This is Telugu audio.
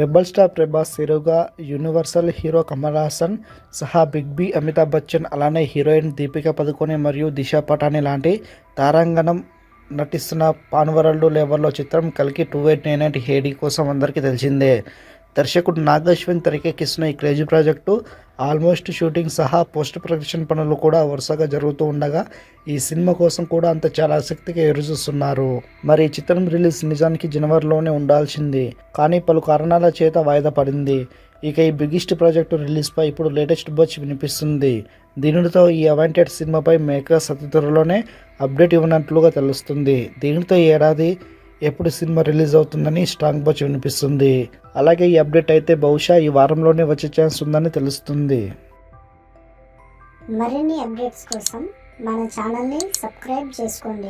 రెబల్ స్టార్ ప్రభాస్ హీరోగా యూనివర్సల్ హీరో కమల్ హాసన్ సహా బిగ్ బి అమితాబ్ బచ్చన్ అలానే హీరోయిన్ దీపిక పదుకొనే మరియు దిశా పటాని లాంటి తారాంగణం నటిస్తున్న పాన్వరల్డ్ లెవెల్లో చిత్రం కలికి two eight nine eight AD కోసం అందరికీ తెలిసిందే. దర్శకుడు నాగశ్విన్ తెరకెక్కిస్తున్న ఈ క్రేజీ ప్రాజెక్టు ఆల్మోస్ట్ షూటింగ్ సహా పోస్ట్ ప్రొడక్షన్ పనులు కూడా వరుసగా జరుగుతూ ఉండగా ఈ సినిమా కోసం కూడా అంత చాలా ఆసక్తిగా ఎదురుచూస్తున్నారు మరి ఈ చిత్రం రిలీజ్ నిజానికి జనవరిలోనే ఉండాల్సింది. కానీ పలు కారణాల చేత వాయిదా పడింది. ఇక ఈ బిగ్గెస్ట్ ప్రాజెక్టు రిలీజ్పై ఇప్పుడు లేటెస్ట్ బచ్ వినిపిస్తుంది. దీనితో ఈ అవాంటెడ్ సినిమాపై మేకర్స్ అతి త్వరలోనే అప్డేట్ ఇవ్వనట్లుగా తెలుస్తుంది. దీనితో ఈ ఏడాది ఎప్పుడు సినిమా రిలీజ్ అవుతుందని స్ట్రాంగ్ బచ్ వినిపిస్తుంది. అలాగే ఈ అప్డేట్ అయితే బహుశా ఈ వారంలోనే వచ్చే ఛాన్స్ ఉందని తెలుస్తుంది. మరిన్ని అప్డేట్స్ కోసం మన ఛానల్ని సబ్స్క్రైబ్ చేసుకోండి.